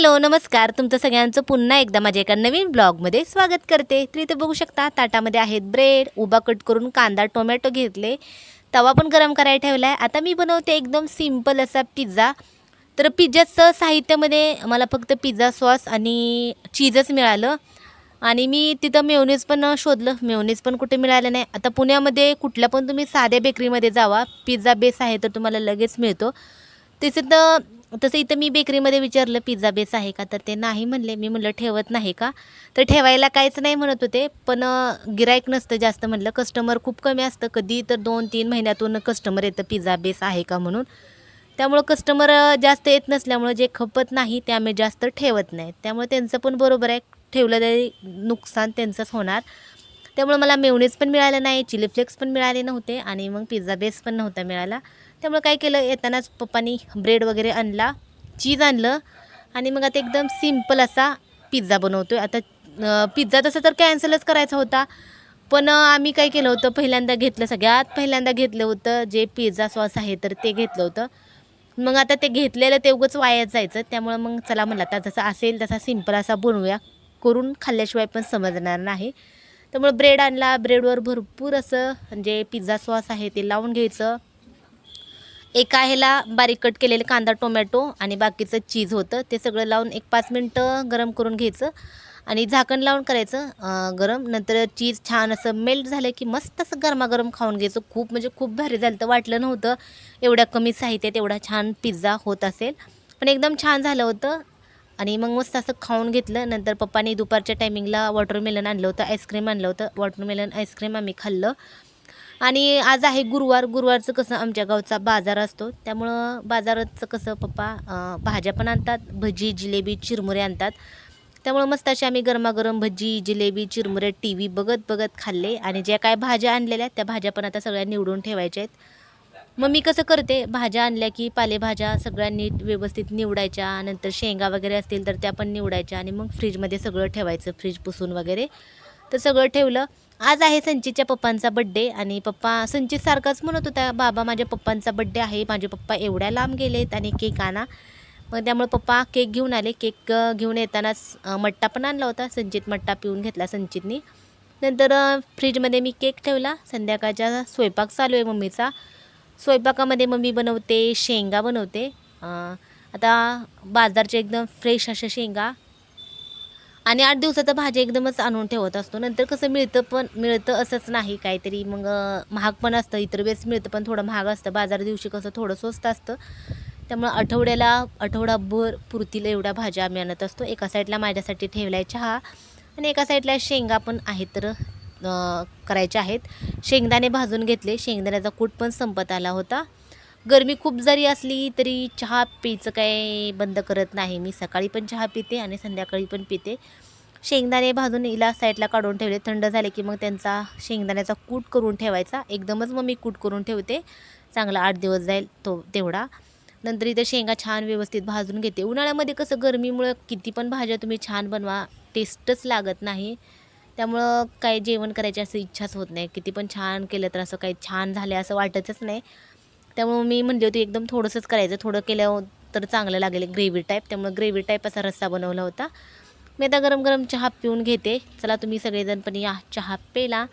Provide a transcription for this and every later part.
Hello नमस्कार. तुमचं सगळ्यांचं पुन्हा एकदा माझ्या एका नवीन ब्लॉगमध्ये स्वागत करते. तर इथे बघू शकता ताटामध्ये आहेत ब्रेड उभा कट करून कांदा टोमॅटो घेतले. तवा पण गरम करायला ठेवला आहे आता मी बनवते एकदम सिंपल असा पिझ्झा. तर पिझ्झाचं साहित्यामध्ये मला फक्त पिझ्झा सॉस आणि चीजच मिळालं. आणि मी तिथं मेवनीज पण शोधलं. मेवनीज पण कुठे मिळालं नाही. आता पुण्यामध्ये कुठल्या पण तुम्ही साध्या बेकरीमध्ये जावा. पिझ्झा बेस आहे तर तुम्हाला लगेच मिळतो. तसं तर तसं इथं मी बेकरीमध्ये विचारलं पिझ्झा बेस आहे का? तर ते नाही म्हणले. मी म्हणलं ठेवत नाही का? तर ठेवायला काहीच नाही म्हणत होते पण गिरायक नसतं जास्त म्हणलं. कस्टमर खूप कमी असतं. कधी तर दोन तीन महिन्यातून कस्टमर येतं पिझ्झा बेस आहे का? म्हणून. त्यामुळं कस्टमर जास्त येत नसल्यामुळं जे खपत नाही ते आम्ही जास्त ठेवत नाही. त्यामुळे त्यांचं पण बरोबर आहे. ठेवलं तरी नुकसान त्यांचंच होणार. त्यामुळे मला मेवणीज पण मिळालं नाही चिली फ्लेक्स पण मिळाले नव्हते आणि मग पिझ्झा बेस पण नव्हता मिळाला. त्यामुळे काय केलं येतानाच पप्पानी ब्रेड वगैरे आणला चीज आणलं आणि मग आता एकदम सिंपल असा पिझ्झा बनवतो आहे आता पिझ्झा तसं तर कॅन्सलच करायचा होता पण आम्ही काय केलं होतं पहिल्यांदा घेतलं सगळ्यात पहिल्यांदा घेतलं होतं जे पिझ्झा सॉस आहे तर ते घेतलं होतं. मग आता ते घेतलेलं ते उगंच वायात जायचं त्यामुळं मग चला म्हणलं आता जसं असेल तसा सिंपल असा बनवूया. करून खाल्ल्याशिवाय पण समजणार नाही. त्यामुळे ब्रेड आणला ब्रेडवर भरपूर असं म्हणजे पिझ्झा सॉस आहे ते लावून घ्यायचं. एका ह्याला बारीक कट केलेले कांदा टोमॅटो आणि बाकीचं चीज होतं. ते सगळं लावून एक पाच मिनटं गरम करून घ्यायचं आणि झाकण लावून करायचं गरम. नंतर चीज छान असं मेल्ट झालं की मस्त असं गरमागरम खाऊन घ्यायचं. खूप म्हणजे खूप भारी झालं तर वाटलं नव्हतं एवढ्या कमी साहित्यात एवढा छान पिझ्झा होत असेल. पण एकदम छान झालं होतं आणि मग मस्त असं खाऊन घेतलं. नंतर पप्पाने दुपारच्या टायमिंगला वॉटरमेलन आणलं होतं आईस्क्रीम आणलं होतं. वॉटरमेलन आईस्क्रीम आम्ही खाल्लं. आणि आज आहे गुरुवार. गुरुवारचं कसं आमच्या गावचा बाजार असतो. त्यामुळं बाजाराचं कसं पप्पा भाज्या पण आणतात भजी जिलेबी चिरमुरे आणतात. त्यामुळं मस्त अशी आम्ही गरमागरम भजी जिलेबी चिरमुरे टी व्ही बघत बघत खाल्ले. आणि ज्या काय भाज्या आणलेल्या त्या भाज्या पण आता सगळ्या निवडून ठेवायच्या आहेत. मग मी कसं करते भाज्या आणल्या की पालेभाज्या सगळ्या नीट व्यवस्थित निवडायच्या. नंतर शेंगा वगैरे असतील तर त्या पण निवडायच्या. आणि मग फ्रीजमध्ये सगळं ठेवायचं फ्रीज पुसून वगैरे. तर सगळं ठेवलं. आज आहे संचितच्या पप्पांचा बड्डे आणि पप्पा संचित सारखाच म्हणत होता बाबा माझ्या पप्पांचा बड्डे आहे माझे पप्पा एवढ्या लांब गेलेत आणि केक आणा. मग त्यामुळे पप्पा केक घेऊन आले. केक घेऊन येतानाच मट्टा पण आणला होता. संचित मट्टा पिऊन घेतला संचितनी. नंतर फ्रीजमध्ये मी केक ठेवला. संध्याकाळच्या स्वयंपाक चालू आहे मम्मीचा. स्वयंपाकामध्ये मम्मी बनवते शेंगा बनवते. आता बाजारचे एकदम फ्रेश अशा शेंगा आणि आठ दिवसाचा भाजी एकदमच आणून ठेवत असतो. नंतर कसं मिळतं पण मिळतं असंच नाही काहीतरी. मग महाग पण असतं इतर वेळेस मिळतं पण थोडं महाग असतं. बाजार दिवशी कसं थोडं स्वस्त असतं. त्यामुळं आठवड्याला आठवडाभर पुरतील एवढ्या भाज्या आम्ही आणत असतो. एका साईडला माझ्यासाठी ठेवला आहे चहा आणि एका साईडला शेंगा पण आहेत तर करायच्या आहेत. शेंगदाणे भाजून घेतले. शेंगदाण्याचा कूट पण संपत आला होता. गरमी खूप जरी असली तरी चहा प्यायचं काय बंद करत नाही. मी सकाळी पण चहा पिते आणि संध्याकाळी पण पिते. शेंगदाणे भाजून हिला साईडला काढून ठेवले. थंड झाले की मग त्यांचा शेंगदाण्याचा कूट करून ठेवायचा. एकदमच मग मी कूट करून ठेवते. चांगला आठ दिवस जाईल तो तेवढा. नंतर इथं शेंगा छान व्यवस्थित भाजून घेते. उन्हाळ्यामध्ये कसं गरमीमुळं किती पण भाज्या तुम्ही छान बनवा. टेस्टच लागत नाही. त्यामुळं काही जेवण करायची असं इच्छाच होत नाही. किती पण छान केलं तर असं काही छान झालं असं वाटतच नाही. त्यामुळं मी म्हणली होती एकदम थोडंसंच करायचं. थोडं केलं तर चांगलं लागेल ग्रेव्ही टाईप त्यामुळं ग्रेव्ही टाईप असा रस्सा बनवला होता. मी आता गरम गरम चहा पिऊन घेते. चला तुम्ही सगळेजण पण या चहा पेला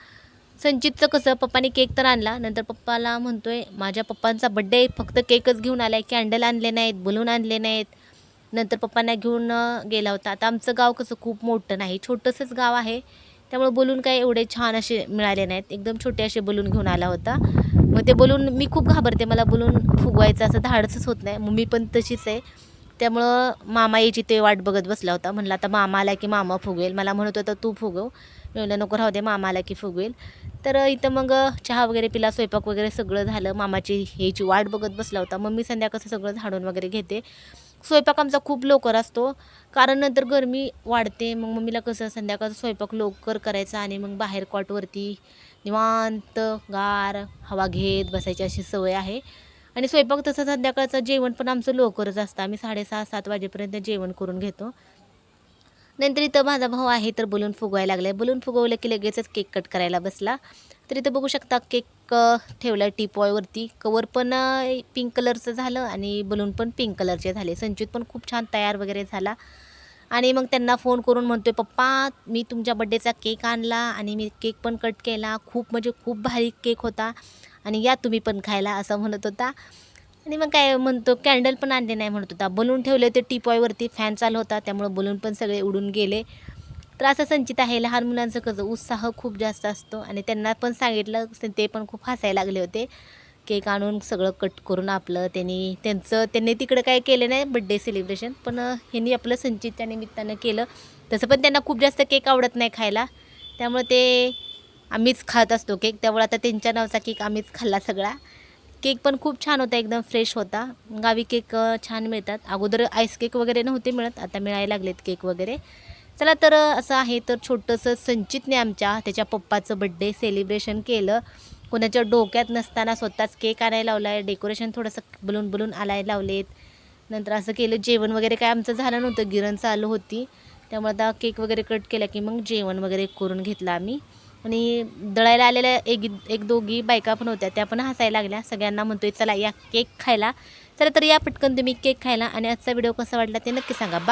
संचितचं कसं पप्पाने केक तर आणला. नंतर पप्पाला म्हणतो आहे माझ्या पप्पांचा बड्डे फक्त केकच घेऊन आला आहे कॅन्डल आणले नाहीत बलून आणले नाहीत. नंतर पप्पांना घेऊन गेला होता. आता आमचं गाव कसं खूप मोठं नाही. छोटंसंच गाव आहे. त्यामुळे बलून काय एवढे छान असे मिळाले नाहीत. एकदम छोटे असे बलून घेऊन आला होता. मग ते बोलून मी खूप घाबरते मला बोलून फुगवायचं असं धाडसच होत नाही. मम्मी पण तशीच आहे. त्यामुळं मामा यायची ते वाट बघत बसला होता. म्हणलं आता मामा आला की मामा फुगवेल. मला म्हणत होता तू फुगव. मी म्हणलं नको राहू दे मामा आला की फुगवेल. तर इथं मग चहा वगैरे पिला स्वयंपाक वगैरे सगळं झालं. मामाची ह्याची वाट बघत बसला होता. मग मी संध्याकाळचं सगळं झाडून वगैरे घेते. स्वयंपाक आमचा खूप लवकर असतो. कारण नंतर गरमी वाढते. मग मम्मीला कसं संध्याकाळचा स्वयंपाक लवकर करायचा आणि मग बाहेर कॉटवरती निवांत गार हवा घेत बसायची अशी सवय आहे. आणि स्वयंपाक तसं संध्याकाळचं जेवण पण आमचं लवकरच असतं. आम्ही साडेसहा सात वाजेपर्यंत जेवण करून घेतो. नंतर इथं माझा भाऊ आहे तर बलून फुगवायला आहे बलून फुगवलं की लगेचच केक कट करायला बसला. तर इथं बघू शकता केक ठेवला आहे टीपॉयवरती कवर पण पिंक कलरचं झालं आणि बलून पण पिंक कलरचे झाले. संचित पण खूप छान तयार वगैरे झाला. आणि मग त्यांना फोन करून म्हणतोय पप्पा मी तुमच्या बड्डेचा केक आणला आणि मी केक पण कट केला. खूप म्हणजे खूप भारी केक होता आणि या तुम्ही पण खायला असं म्हणत होता. आणि मग काय म्हणतो कॅन्डल पण आणले नाही म्हणत होता. बलून ठेवले होते टीपॉयवरती फॅन चालू होता त्यामुळं बलून पण सगळे उडून गेले. तर असं संचित आहे लहान मुलांचं कसं उत्साह खूप जास्त असतो. आणि त्यांना पण सांगितलं ते पण खूप हसायला लागले होते. केक आणून सगळं कट करून आपलं त्यांनी त्यांचं त्यांनी तिकडं काय केलं नाही बड्डे सेलिब्रेशन पण ह्यांनी आपलं संचितच्या निमित्तानं केलं. तसं पण त्यांना खूप जास्त केक आवडत नाही खायला. त्यामुळे ते आम्हीच खात असतो केक त्यामुळे आता त्यांच्या नावचा केक आम्हीच खाल्ला सगळा. केक पण खूप छान होता एकदम फ्रेश होता. गावी केक छान मिळतात. अगोदर आईस केक वगैरे नव्हते मिळत आता मिळायला लागलेत केक वगैरे. चला तर असं आहे तर छोटंसं संचितने आमच्या त्याच्या पप्पाचं बड्डे सेलिब्रेशन केलं. कोणाच्या डोक्यात नसताना स्वतःच केक आणायला लावला आहे डेकोरेशन थोडंसं बलून बलून आणायला लावलेत. नंतर असं केलं जेवण वगैरे काय आमचं झालं नव्हतं गिरण चालू होती. त्यामुळे आता केक वगैरे कट केला की मग जेवण वगैरे करून घेतलं आम्ही. आणि दळायला आलेल्या एक एक दोघी बायका पण होत्या त्या पण हसायला लागल्या. सगळ्यांना म्हणतोय चला या केक खायला. चला तर या पटकन तुम्ही केक खायला. आणि आजचा व्हिडिओ कसा वाटला ते नक्की सांगा. बा